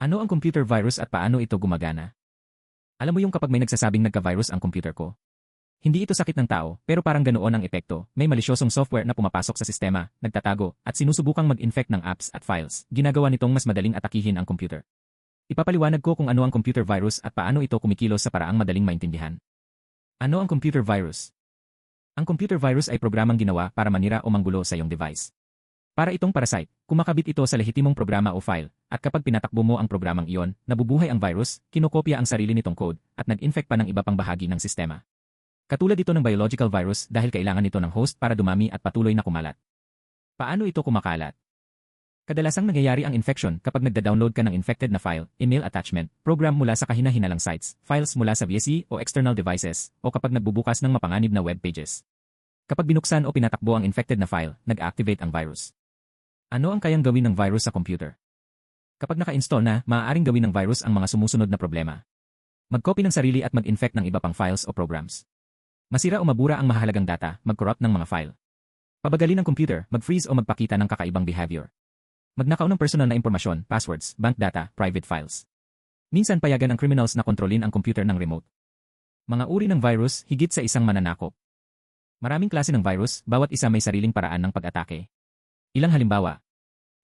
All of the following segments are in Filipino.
Ano ang computer virus at paano ito gumagana? Alam mo yung kapag may nagsasabing nagka-virus ang computer ko? Hindi ito sakit ng tao, pero parang ganoon ang epekto. May malisyosong software na pumapasok sa sistema, nagtatago, at sinusubukang mag-infect ng apps at files. Ginagawa nitong mas madaling atakihin ang computer. Ipapaliwanag ko kung ano ang computer virus at paano ito kumikilos sa paraang madaling maintindihan. Ano ang computer virus? Ang computer virus ay programang ginawa para manira o manggulo sa iyong device. Para itong parasite, kumakabit ito sa lehitimong programa o file, at kapag pinatakbo mo ang programang iyon, nabubuhay ang virus, kinokopya ang sarili nitong code, at nag-infect pa ng iba pang bahagi ng sistema. Katulad ito ng biological virus dahil kailangan nito ng host para dumami at patuloy na kumalat. Paano ito kumakalat? Kadalasang nangyayari ang infection kapag nagda-download ka ng infected na file, email attachment, program mula sa kahina-hinalang sites, files mula sa VSE o external devices, o kapag nagbubukas ng mapanganib na web pages. Kapag binuksan o pinatakbo ang infected na file, nag-activate ang virus. Ano ang kayang gawin ng virus sa computer? Kapag naka-install na, maaaring gawin ng virus ang mga sumusunod na problema. Mag-copy ng sarili at mag-infect ng iba pang files o programs. Masira o mabura ang mahalagang data, mag-corrupt ng mga file. Pabagalin ng computer, mag-freeze o magpakita ng kakaibang behavior. Magnakaw ng personal na impormasyon, passwords, bank data, private files. Minsan payagan ang criminals na kontrolin ang computer ng remote. Mga uri ng virus, higit sa isang mananakop. Maraming klase ng virus, bawat isa may sariling paraan ng pag-atake. Ilang halimbawa.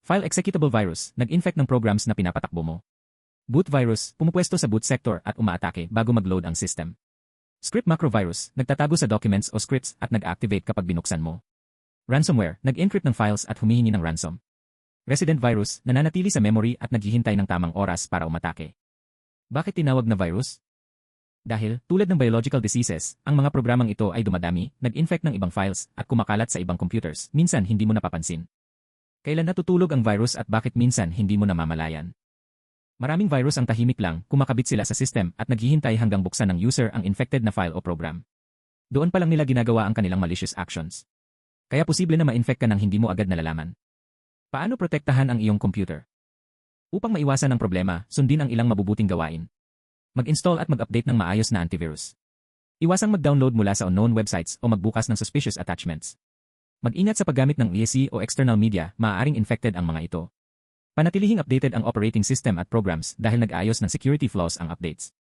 File executable virus, nag-infect ng programs na pinapatakbo mo. Boot virus, pumupwesto sa boot sector at umaatake bago mag-load ang system. Script macrovirus, nagtatago sa documents o scripts at nag-activate kapag binuksan mo. Ransomware, nag-encrypt ng files at humihingi ng ransom. Resident virus, nananatili sa memory at naghihintay ng tamang oras para umatake. Bakit tinawag na virus? Dahil, tulad ng biological diseases, ang mga programang ito ay dumadami, nag-infect ng ibang files, at kumakalat sa ibang computers, minsan hindi mo napapansin. Kailan natutulog ang virus at bakit minsan hindi mo namamalayan? Maraming virus ang tahimik lang, kumakabit sila sa system at naghihintay hanggang buksan ng user ang infected na file o program. Doon pa lang nila ginagawa ang kanilang malicious actions. Kaya posible na ma-infect ka nang hindi mo agad nalalaman. Paano protektahan ang iyong computer? Upang maiwasan ang problema, sundin ang ilang mabubuting gawain. Mag-install at mag-update ng maayos na antivirus. Iwasang mag-download mula sa unknown websites o magbukas ng suspicious attachments. Mag-ingat sa paggamit ng ESC o external media, maaaring infected ang mga ito. Panatilihing updated ang operating system at programs dahil nag-ayos ng security flaws ang updates.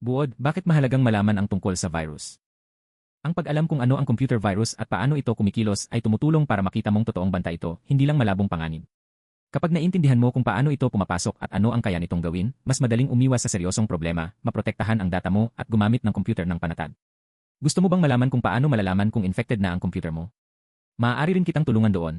Buod, bakit mahalagang malaman ang tungkol sa virus? Ang pag-alam kung ano ang computer virus at paano ito kumikilos ay tumutulong para makita mong totoong banta ito, hindi lang malabong panganib. Kapag naintindihan mo kung paano ito pumapasok at ano ang kaya nitong gawin, mas madaling umiwas sa seryosong problema, maprotektahan ang data mo at gumamit ng computer ng panatag. Gusto mo bang malaman kung paano malalaman kung infected na ang computer mo? Maaari rin kitang tulungan doon,